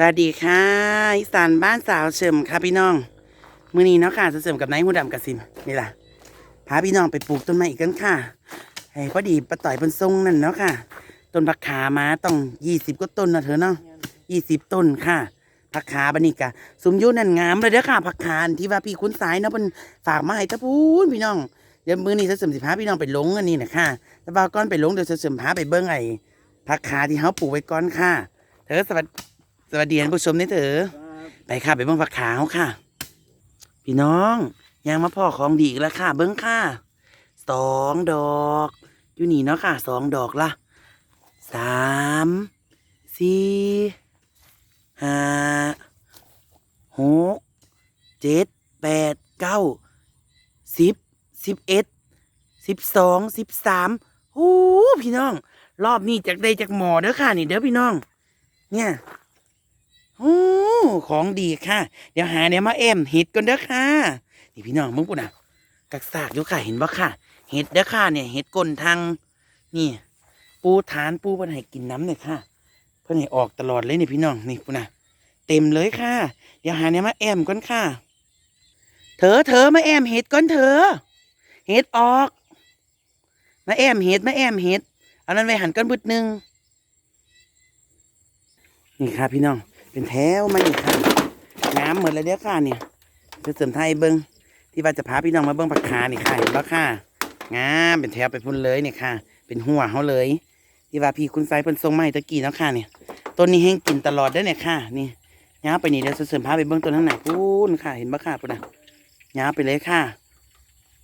สวัสดีค่ะอีสานบ้านสาวเฉิมค่ะพี่น้อง มื้อนี้เนาะค่ะเสริมกับนายหูดำกับซิมนี่ล่ะพาพี่น้องไปปลูกต้นไม้อีกกันค่ะให้พอดีปะต่อยเป็นทรงนั่นเนาะค่ะ ต้นผักขามาต้องยี่สิบก็ต้นนะเธอเนาะยี่สิบต้นค่ะผักขาบันนี้กะสมยุนั่นงามเลยเด้อค่ะผักขานที่ว่าพี่คุณสายเนาะเป็นฝากมาให้ตะพูนพี่น้องเดี๋ยวมื้อนี้เสริมสิพาพี่น้องไปลงอันนี้นะค่ะแต่ว่าก่อนไปลงเดี๋ยวเสริมพาไปเบิ้งไอ้ผักขาที่เขาปลูกไว้ก่อนค่ะ เธอสวัสดี สวัสดีท่านผู้ชมนี่เถอะไปค่ะไปเบิ้งผักขาวค่ะ พี่น้องยังมาพ่อของดีอีกแล้วค่ะ เบิ้งค่ะสองดอกอยู่นี่เนาะค่ะสองดอกละสามสี่ห้าหกเจ็ดแปดเก้าสิบสิบเอ็ดสิบสองสิบสามโอ้พี่น้อง รอบนี้จากได้จากหมอเด้อค่ะ นี่เด้อพี่น้อง เนี่ย โอ้ของดีค่ะ เดี๋ยวหาเนี่ยมาแอมเห็ดก่อนเด้อค่ะ นี่พี่น้องมึงปุ่นอะกักซากอยู่ค่ะเห็นบ่ค่ะเห็ดเด้อค่ะเนี่ยเห็ดก้นทางนี่ปูฐานปูเพิ่นให้กินน้ำเนี่ยค่ะ เพิ่นให้ออกตลอดเลยนี่พี่น้องนี่ปุ่นอะเต็มเลยค่ะ เดี๋ยวหาเนี่ยมาแอมก่อนค่ะเถอเถอมาแอมเห็ดก่อนเถอเห็ดออก มาแอมเห็ดมาแอมเห็ดเอานั้นไปหันก้อนบึดหนึ่งนี่ค่ะพี่น้อง เป็นแถวมาอีกค่ะน้ำเหมือนเลยเด้อค่ะเนี่ยจะเสริมไทยเบิ้งที่ว่าจะพาพี่น้องมาเบิ้งผักขานี่ค่ะเห็นปะค่ะงามเป็นแถวไปพุ่นเลยเนี่ยค่ะ เป็นหัวเขาเลย ที่ว่าพี่คุณไฟเพิ่นทรงมาให้ตะกี้เนาะค่ะเนี่ยต้นนี้แห้งกินตลอดเด้อเนี่ยค่ะ นี่ย้าไปนี่เดี๋ยวจะเสริมพาไปเบิ้งต้นข้างไหนพูนค่ะ เห็นปะค่ะปุ่นนะย้าไปเลยค่ะ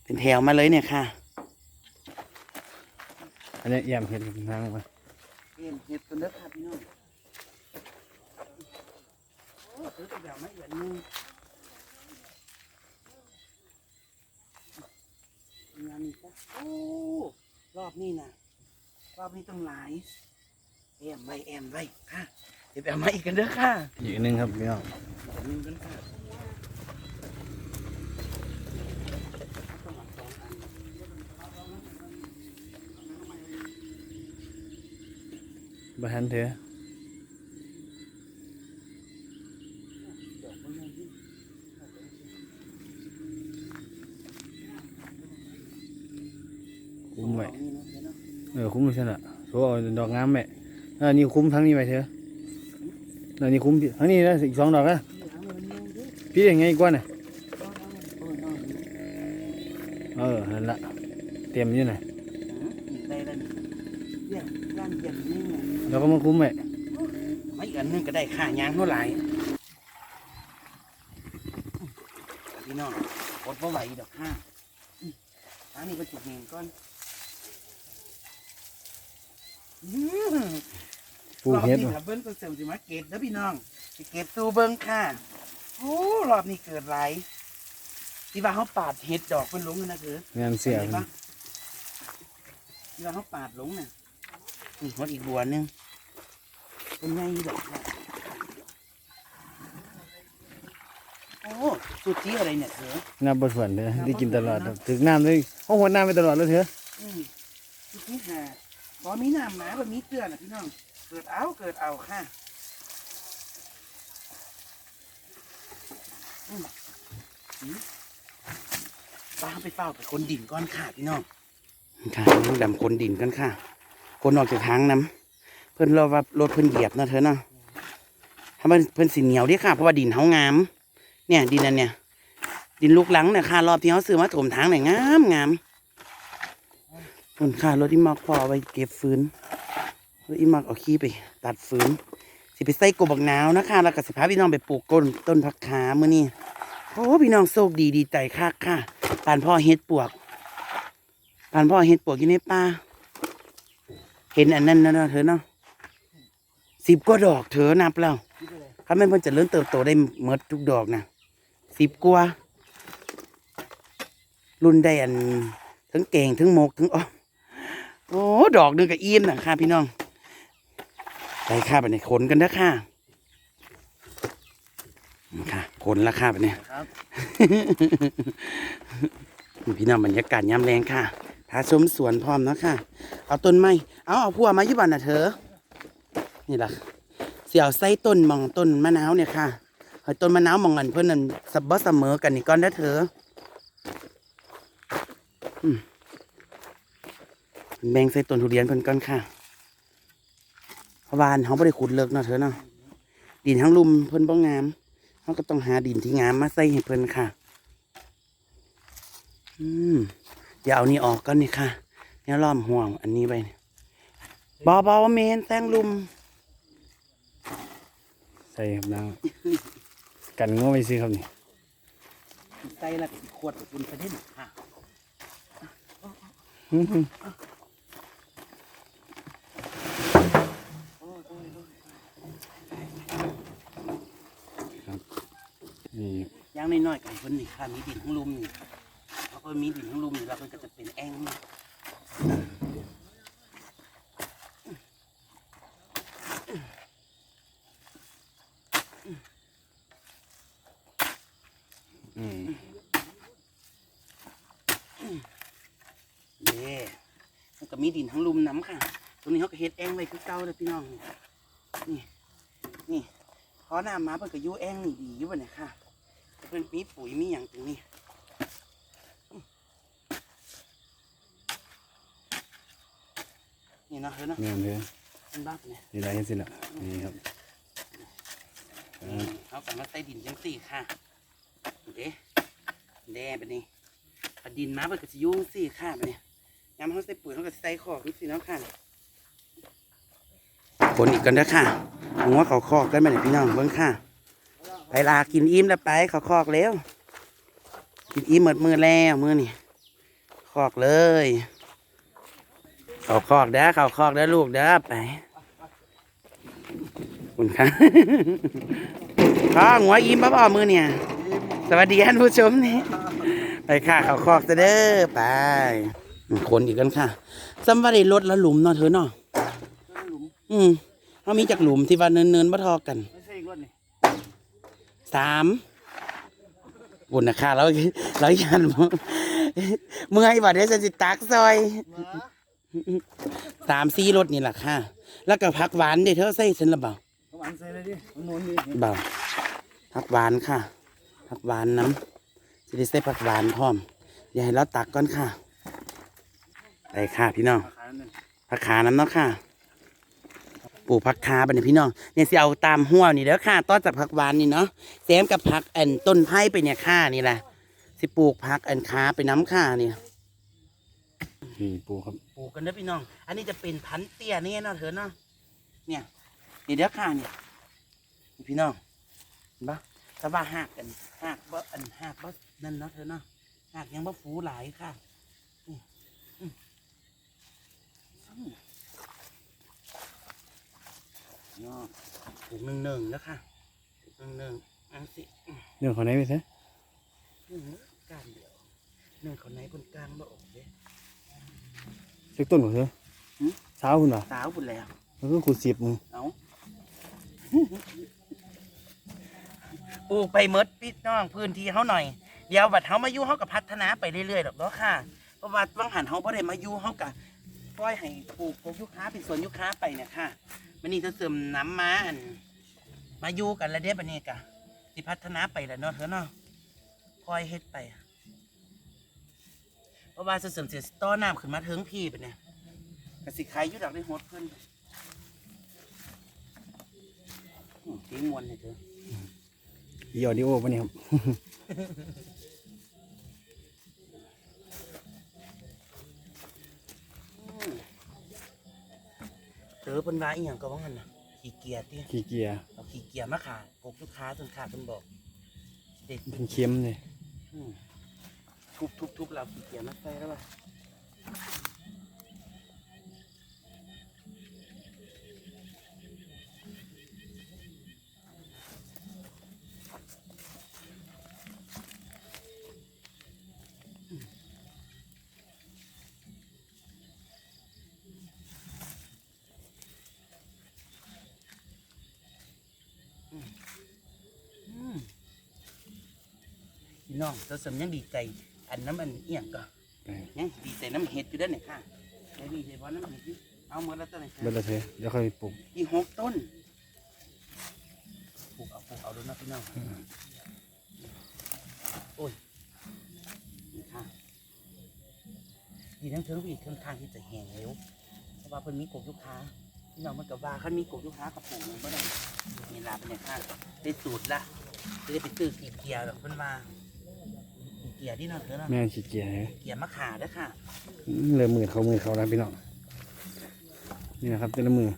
เป็นแถวมาเลยเนี่ยค่ะอันนี้เยี่ยมเห็นทางมาเห็นเห็ดกันเด้อค่ะพี่น้อง โอ้ซื้อตัวแบบมาเอียดหนึงงานนี้จ้ะโอ้รอบนี้นะรอบนี้ต้องหลายแอมไว้แอมไว้ค่ะเดี๋ยวไปเอามาอีกกันเด้อค่ะอีกหนึ่งครับพี่น้องเอาหนึ่งกันค่ะต้องเอาสองอันบ้านเถอะ ดอกมันยังยิ่ง คุ้ม ไว้เออคุ้มใช่ละโซ่เอาดอกงามแม่ออนี่คุ้มทั้งนี้ไปเถอะออนี่คุ้มทั้งนี้นะอีกสองดอกนะพี่ยังไงกว่าน่ะเออนั่นละเตรียมอยู่น่ะได้แล้วนี่เราก็มาคุ้มแม่ไม่อันนึงก็ได้ค่ายางเท่าไหร่พี่น้องอดเพราะไหวดอกห้าอันนี้ก็จุกเงินก่อน ปลูกเห็ดรอบว่ะนี้ครับเบิ้ลก็เสริมสิมาเก็บนะพี่น้องสิเก็บตู้เบิ้งค่ะโอ้รอบนี้เกิดไรที่ว่าเขาปาดเห็ดดอกเป็นหลงเลยนะคืองานเสียห็นปะที่ว่าเขาปาดหลงน่ะนี่หดอีกบัวหนึงเป็นไงดอกค่ะโอ้สุดที่อะไรเนี่ยเถอะงานบทส่วนเถอะได้กินตลอดครับถึงน้ำเลยห้องหัวน้ำไปตลอดแล้วเถอะ อืมสุดที่หาพ อมีน้ำหมาแบบมีเกลือนะพี่น้อง เกิดเอาเกิดเอาค่ะอืมอืมป้าไปเฝ้าไปคนดินก้อนค่ะพี่น้องค่ะน้องดำคนดินกันค่ะ คนออกจากทางน้ำเพิ่นรอว่ารถเพิ่นเหยียบนะเธอเนาะถ้ามันเพิ่นสีเหนียวเดิค่ะ เพราะว่าดินเฮางาม เนี่ยดินอันเนี่ย ดินลูกหลังเนี่ยค่ะรอบที่เขาซื้อมาถมทางเนี่ยงามงาม คนค่ะรถที่มักพอเอาไปเก็บฟืนรถที่มักเอาขี้ไป ตัดฟืนสิไปใส่กบบักหนาวนะคะแล้วก็สิพาพี่น้องไปปลูกต้นต้นผักขาเมื่อนี้โอ้พี่น้องโชคดีดีใจค่ะค่ะปานพ่อเฮ็ดปวกปานพ่อเฮ็ดปวกอยู่ในป่าเห็นอันนั้นนะเธอเนาะสิบก็ดอกเธอนับแล้วถ้าแม่เพิ่นจะเริ่มเติบโตได้เมดทุกดอกนะสิบกว่ารุ่นได้อันทั้งเก่งทั้งหมกทั้งอ้อม โอ้ ดอกนึงกับอิ่มนะค่ะ พี่น้องไปค่ะไปในขนกันนะค่ะนี่ค่ะขนละค่ะไปเนี่ยครับพี่น้องบรรยากาศยามแรงค่ะพาชมสวนพร้อมนะค่ะ เอาต้นไม้เอาเอาพัวมายู่บ้านนะเธอ นี่ละสสียวใส่ต้นมองต้นมะนาวเนี่ยค่ะให้ต้นมะนาวมองอันเพื่อนนั่นสับบ่เสมอกันนี่ก่อนนะเธอ อืม แบ่งใส่ต้นทุเรียนเพิ่นก่อนค่ะเพราะวาอันเขาไม่ได้ขุดเลิกเนาะเธอเนาะดินทั้งลุมเพิ่นบ่งามเขาก็ต้องหาดินที่งามมาใส่ให้เพิ่นค่ะ อืมเดี๋ยวเอานี่ออกก่อนนี่ค่ะเนี่ยล้อมห่วงอันนี้ไปเนี่ยเบาๆเมนแตงลุม ใส่ครับนางกันง้อไปสิครับนี่ใส่ละขวดคุณประเด็นค่ะ นี่ ย่างน้อยๆกับเพิ่นนี่ค่ะมีดินทั้งลุมนี่เขาก็มีดินทั้งลุมนี่แล้วมันก็จะเป็นแอ่งนี่เด้มันก็มีดินทั้งลุมน้ำค่ะ ตรงนี้เขาก็เฮ็ดแอ่งไว้คือเก่าเลยพี่น้อง นี่ นี่พอน้ำมาเพิ่นก็อยู่แอ่งนี่ดีอยู่บ่เนี่ยค่ะ พิ่นมีปุ๋ยมีหยังตรงนี้นี่เนาะเฮ้ยเนาะแม่นเถอะมันบ้าปะเนี่ยนี่ได้เห็นสิละนี่ครับนี่เขากลับมาใส่ดินจังสี่ค่ะเด้แด่ไปนี่พอดินมาเพิ่นก็สิอยุ่จั่งสี่ค่ะไปเนี่ยยามเขาใส่ปุ๋ยเขาก็สิใส่ขอกนี่สิเนาะค่ะผลอีกกันเด้อค่ะหัวเขาคอกกันมาเนี่ยพี่น้องเบิ่งค่ะ ไปลากินอิ่มแล้วไปเขาคอกแล้ว กินอิ่มหมดมือแล้วมือนี่คอกเลย เขาคอกเด้อเขาคอกเด้อลูกเด้อไปคุณค่ะพ่อหัวอิ่มป้าพ่อมือเนี่ย สวัสดีท่านผู้ชมนี่ไปค่ะเขาคอกจะเด้อไปคนอีกกันค่ะซัมว่าได้รถละหลุมเนาะเธอเนาะอืมเขามีจากหลุมที่ว่าเนินเนินๆบ่ทอกัน สามบุญนะค่ะแล้วแล้วยันเมื่อยบ่เดี๋ยวจะจิตักซอยสามสี่รถนี่แหละค่ะ แล้วก็ผักหวานเดี๋ยวเธอใส่ฉันละเบาเขาหวานใส่เลยดิมันนวลดิเบาผักหวานค่ะ ผักหวานน้ำจะได้ใส่ผักหวานพร้อมอย่าให้เราตักก่อนค่ะไปค่ะพี่น้องขายนั่นผักขาน้ำเนาะค่ะ ปลูกผักคาไปเนี่ยพี่น้องเนี่ยสิเอาตามหัวนี่เด้อค่ะต้นจากผักหวานนี่เนาะแซมกับผักอันต้นไผ่ไปเนี่ยค่ะนี่แหละสิปลูกผักอันคาไปน้ำค่ะนี่นี่ปูครับปลูกกันเด้อพี่น้อง อันนี้จะเป็นพันธุ์เตี้ยนี่เนาะเถอะเนาะเนี่ยนี่เด้อค่ะเนี่ยนี่พี่น้องเห็นปะแต่ว่าหักกันหักบ่อันหักบ่นั่นเนาะเถอะเนาะหักยังบ่ฟูหลายค่ะนี่อืมอืม เนาะปลูกหนึ่งหนึ่งๆนะคะหนึ่งหนึ่งๆอันสิเรื่องของไหนไปซะอืมกลางเดียวหนึ่งเขาไหนคนกลางบ่ออกเด้เล็กต้นของเธอหืมเช้าคุณเหรอสาวพุ่นแล้วมันก็ขุดเสียบมึงเอาปลูกไปเมดพี่น้องพื้นที่เขาหน่อย เดี๋ยวบัดเขามาอยู่เขากับพัฒนาไปเรื่อยๆดอกเนาะค่ะเพราะว่าวังหันเขาบ่ได้มาอยู่เขากับปล่อยให้ปลูกพวกยุค้าเป็นสวนยุค้าไปเนี่ยค่ะ มันนี่จะเสริมน้ำมาอันมาอยู่กันแล้วเด้บันนี้กะที่พัฒนาไปแล้วเนาะเถอะเนาะคอยเฮ็ดไปเพราะว่าจะเสริมเสียต้อน้ำขึ้นมาเทิงพี่ไปเนี่ยกสิใครอยู่ดอกได้หดเพิ่นอืมทิ้งมวนเลยเถอะอีออดิโอปะเนี่ยครับ เถอะเพิ่นว่าอีหยังก็ว่างั้นน่ะขี้เกียจที่ขี้เกียจเอาขี้เกียจมาขายพวกลูกค้าจนขาดเพิ่นบอกเด็กเป็นเค็มเลย อืมทุบทุบทุบเราขี้เกียจมาใส่แล้วป่ะ พี่น้องเราสมยังดีใจอันน้ำอันเอียงก็ไปยังดีใจน้ำเห็ดอยู่เด้านเนี่ยค่ะได้ดีใจเพราะน้ำเห็ดนี่เอาหมดแล้วตัวไหนค่ะเบิดละเธอเดี๋ยวค่อยปลูกอีกหกต้นครับพี่น้องโอ้ยนี่ค่ะดีทั้งเทิงอีกค่อนข้างที่จะแห้งเร็วเพราะว่าเพิ่นมีกบลูกค้าพี่น้องมันกับว่าคันมีกบลูกค้ากับปลูกมันก็ได้มีลาเป็นอย่างค่ะได้สูตรละจะได้ไปซื้อกี่เกียร์หรอกเพิ่นมา กี่เกียร์ที่นอนเถอะเนาะแม่นขี้เกียจเลยเกียร์มะขาเด้อค่ะเริ่มมือเขามือเขาแล้วพี่น้องนี่นะครับแต่ละมือ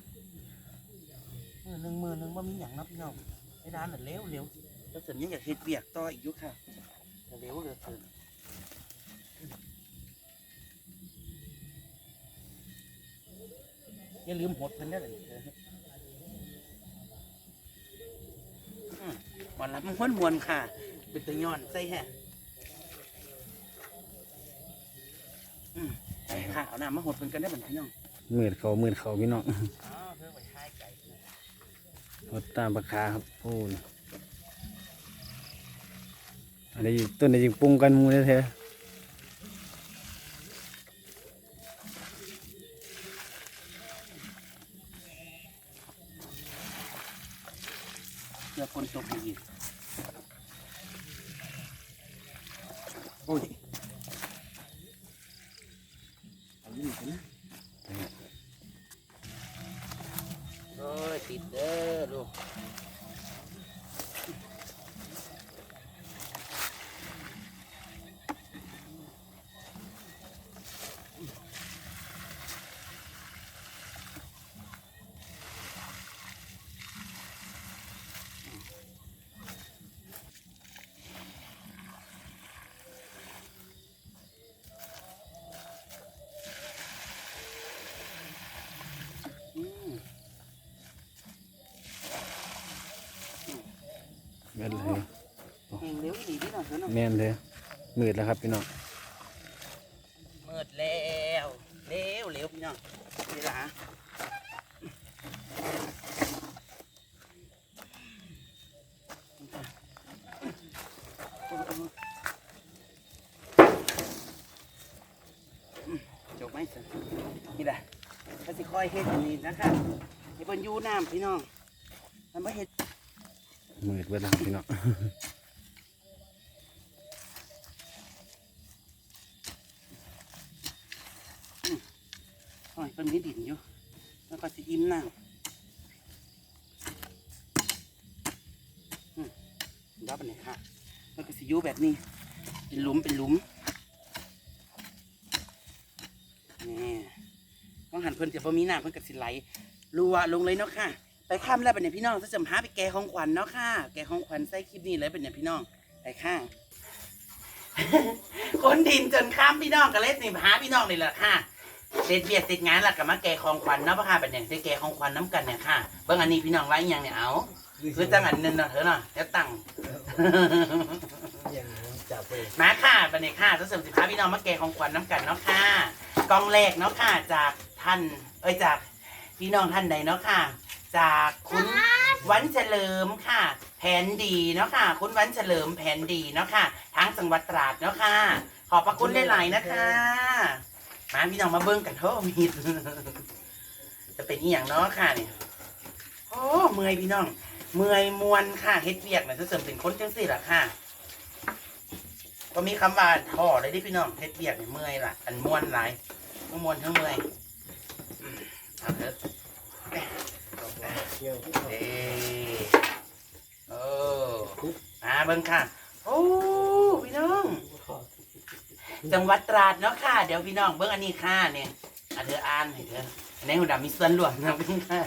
มือหนึ่งมือหนึ่งว่ามีอย่างเนาะพี่น้องไอ้ร้านน่ะเร็วเร็วแล้วเสริมยังอยากเฮ็ดเบียกต่ออีกอยุค่ะแต่เร็วเหลือเกินอย่าลืมหดเพิ่นได้อเลยเด้ออืมวันรับมันม้วนมวนๆค่ะ เป็นตัวย้อนใส่แฮะ ค่ะเอาน้ำมาหดเพิ่นกันได้อเหมือนพี่น้องมือเขามือเขาพี่น้องอ๋อเธอไปท้ายไก่รถตามปลาคาครับโอ้ยอะไรอยู่ต้นอะไรยิงปรุงกันหมูเลยเธอเพื่อคนตกอีกโอ้ย แม่นเลยแห่งเร็วดีที่หน่อยเถอะเนาะแม่นเลยมืดแล้วครับพี่น้องมืดแล้วเร็วเร็วพี่น้องนี่ละฮะจบไหมสินี่แหละก็สิคอยเฮ็ดอันนี้นะคะให้เพิ่นอยู่น้ำพี่น้องมันบ่เฮ็ด มืดเบิดแล้วพี่น้องโอ้ยเป็นมีดินอยู่ แล้วก็สิอิ่มน้ำอืมรับอันไหนค่ะแล้วก็สิยู่แบบนี้ เป็นหลุมเป็นหลุมนี่ต้องหันเพิ่นจะบ่มีน้ำเพิ่นก็สิไหลรัวลงเลยเนาะค่ะ ไปข้ามแล้วเป็นเนี่ยพี่น้องจะจำหาไปแกของขวัญเนาะค่ะ แกของขวัญใส่คลิปนี้เลยเป็นเนี่ยพี่น้องไปข้างคนดินจนข้ามพี่น้องก็เลยสิหาพี่น้องนี่แหละค่ะเสร็จเบียดเสร็จงานแล้วก็มาแกของขวัญเนาะพ่อค่ะเป็นอย่างได้แกของขวัญน้ำกันเนี่ยค่ะเบิ่งอันนี้พี่น้องไว้ยังเนี่ยเอาคือจังอันนึงเนาะเถอะเนาะแล้วตั้งมาค่ะเป็นเนี่ยค่ะจะเสริมสินค้าพี่น้องมาแกของขวัญน้ำกันเนาะค่ะกล่องแรกเนาะค่ะจากท่าน เอ้ยจากพี่น้องท่านใดเนาะค่ะ จากคุณวันเฉลิมค่ะ แผนดีเนาะค่ะ คุณวันเฉลิมแผนดีเนาะค่ะทั้งจังหวัดตราดเนาะค่ะ ขอบพระคุณหลายๆนะคะมาพี่น้องมาเบิ้งกันเถอะมีดจะเป็นอีหยังเนาะค่ะเนี่ยโอ้เมื่อยพี่น้อง เมื่อยมวนค่ะเฮ็ดเวียกเนี่ยจะเสริมเป็นคนจังสี่ละค่ะก็มีคำว่าท่อเลยที่พี่น้องเฮ็ดเวียกเนี่ยเมื่อยล่ะ อันมวนหลายทั้งมวนทั้งเมื่อยเอาเถอะ เที่ยวเอ้เอออ่าเบิ้งค่ะ โอ้พี่น้อง จังหวัดตราดเนาะค่ะ เดี๋ยวพี่น้องเบิ้งอันนี้ค่ะเนี่ยอันเธออ่านให้เธอในหุ่นดำมีส่วนร่วมนะเพิ่งค่ะ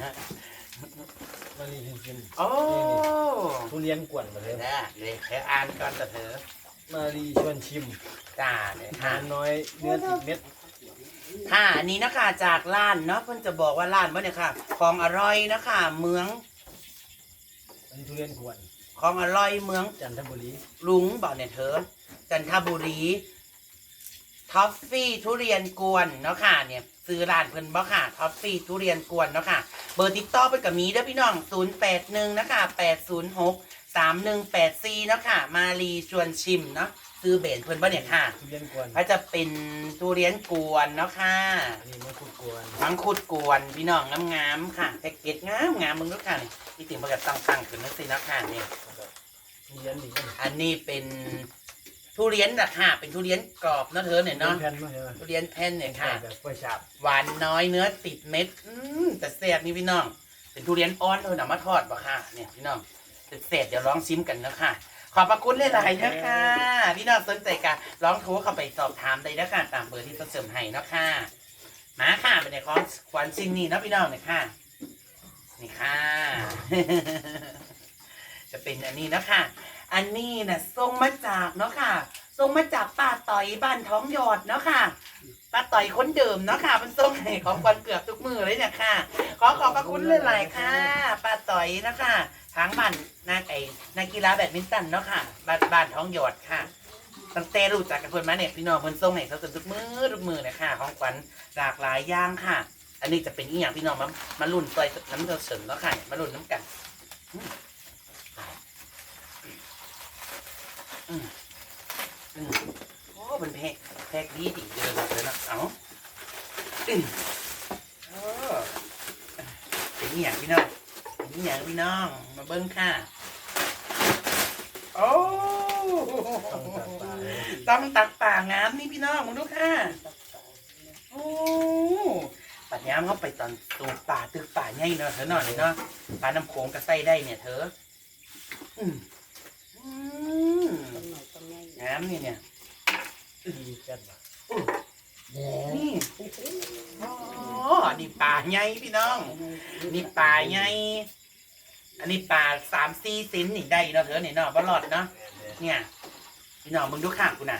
มาลีกินกินโอ้ทุเรียนกวนมาเลยได้เลยเธออ่านก่อนแต่เธอมาลีชวนชิมจ้าเนี่ยทาค่ะนน้อยเนื้อติดเม็ด ค่ะอันนี้นะคะจากร้านเนาะเพิ่นจะบอกว่าร้านว่าเนี่ยค่ะ ของอร่อยนะคะ เมืองอันนี้ทุเรียนกวนของอร่อยเมือง จันทบุรีลุงบอกเนี่ยเธอจันทบุรีท็อฟฟี่ทุเรียนกวนเนาะค่ะเนี่ยซื้อร้านเพิ่นบ่ค่ะท็อฟฟี่ทุเรียนกวนเนาะค่ะ เบอร์ติดต่อไปกับมีเด้อพี่น้อง 081นะคะ806 3184เนาะค่ะ มาลีชวนชิมเนาะ ซื้อเบนเพิ่นบ่เนี่ยค่ะทุเรียนกวนก็จะเป็นทุเรียนกวนเนาะค่ะอันนี้มังคุดกวนมังคุดกวนพี่น้องงามๆค่ะแพ็กเกจงามงามมึงก็ค่ะนี่พี่ติ๋มประกาศตั้งตั้งขึ้นนั่นสิเนาะค่ะนี่มีเรียนอีกไหมอันนี้เป็นทุเรียนนะค่ะเป็นทุเรียนกรอบเนาะเธอเนี่ยเนาะแผ่นมาใช่ไหมทุเรียนแผ่นเนี่ยค่ะแบบกล้วยฉาบหวานน้อยเนื้อติดเม็ดอืมแต่แซ่บนี่พี่น้อง เป็นทุเรียนอ่อนเออหนามาทอดบ่ค่ะเนี่ยพี่น้องแต่แซ่บเดี๋ยวลองชิมกันนะค่ะ ขอบพระคุณหลายๆนะคะ พี่น้องสนใจกันลองโทรเข้าไปสอบถามได้นะคะตามเบอร์ที่เขาเสริมให้เนาะค่ะ มาค่ะเป็นในของขวัญชิ้นนี้เนาะพี่น้องเนี่ยค่ะ นี่ค่ะ จะเป็นอันนี้เนาะค่ะ อันนี้น่ะส่งมาจากเนาะค่ะส่งมาจากป้าต่อยบ้านท้องหยอดเนาะค่ะป้าต่อยคนเดิมเนาะค่ะมันส่งให้ของควันเกือบทุกมือเลยเนี่ยค่ะ ขอขอบพระคุณหลายๆค่ะป้าต่อยเนาะค่ะ ทางบ้านนาไก่นักกีฬาแบดมินตันเนาะค่ะบ้านบ้านท้องหยอดค่ะตั้งแต่รู้จักกับเพิ่นมาเนี่ยพี่น้องเพิ่นส่งให้เขาจนทุกมือทุกมือเลยค่ะของขวัญหลากหลายอย่างค่ะ อันนี้จะเป็นอีหยังพี่น้องมามาลุ่นต่อยน้ำเดือดเสริมเนาะค่ะมาลุ่นน้ำกันอืมอืมโอ้มันแพกแพกดีดีเลยเลยนะเอ้าอืมโอ้เป็นอีหยังพี่น้อง อีหยังพี่น้อง มาเบิ้งค่ะโอ้ต้องตัดปลาต้องตักป่างามนี่พี่น้องมึงดูค่ะโอ้ปัดย้ำเขาไปตอนตูป่าตึกป่าใหญ่เนาะเธอหน่อยเนาะปลาน้ำโขงกระไส้ได้เนี่ยเธออืมอืมงามนี่เนี่ยดีกันว่ะนี่อ๋อนี่ป่าใหญ่พี่น้อง นี่ป่าใหญ่ อันนี้ป่าสามสี่ซินนี่ได้เนาะเธอนี่เนาะบลอดเนาะเนี่ยพี่น้องมึงดูข้างกูน่ะ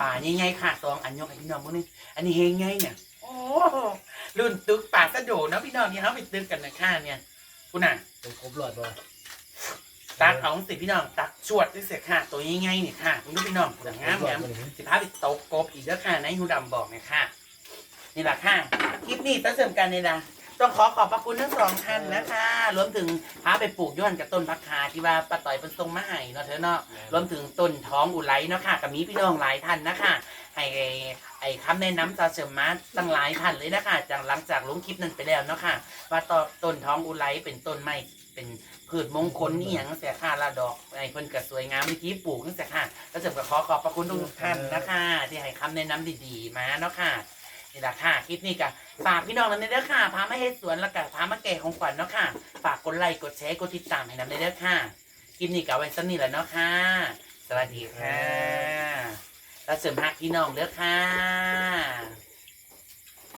ป่าใหญ่ๆค่ะสองอันยกให้พี่น้องมึงนี่อันนี้เฮงไงเนี่ยโอ้รุ่นตึกป่าสะโดดเนาะพี่น้องที่เขาไปตึกกันนะข้าเนี่ยกูน่ะเป็นครบหลอดบ่ตักเอาสิพี่น้องตักชวดด้วยเสียค่ะ ตัวใหญ่ๆนี่ค่ะมึงดูพี่น้องสวยงามงามสิพาไปตกกบอีกแล้วค่ะนายฮูดำบอกเนี่ยค่ะ นี่แหละค่ะคลิปนี้ต้องเสริมกันเลยนะ ต้องขอขอบพระคุณทั้งสองท่านนะคะรวมถึงพาไปปลูกย้อนกับต้นพักคาที่ว่าป้าต่อยเป็นทรงมาให้เนาะเธอเนาะรวมถึงต้นท้องอุไรเนาะค่ะกับมีพี่น้องหลายท่านนะคะให้ไอ้คำแนะนำจะเสริมมาตั้งหลายท่านเลยนะคะจากหลังจากลงคลิปนั้นไปแล้วเนาะค่ะ ว่าต้นต้นท้องอุไรเป็นต้นไม้เป็นพืชมงคลนี่อย่างเสียค่ะละดอกไอ้เพิ่นก็สวยงามเมื่อกี้ปลูกตั้งแต่ค่ะแล้วเสริมก็ขอขอบพระคุณทุกท่านนะคะ ที่ให้คำแนะนำดีๆมาเนาะค่ะ นี่แหละค่ะ คลิปนี้ก็ฝากพี่น้องนั้นเด้อค่ะ พามาเฮ็ดสวนแล้วก็พามาแก่ของขวัญเนาะค่ะ ฝากกดไลค์กดแชร์กดติดตามให้นำเด้อค่ะ คลิปนี้ก็เอาไว้สักนี่แหละเนาะค่ะ สวัสดีค่ะ แล้วเสริมฮักพี่น้องเด้อค่ะ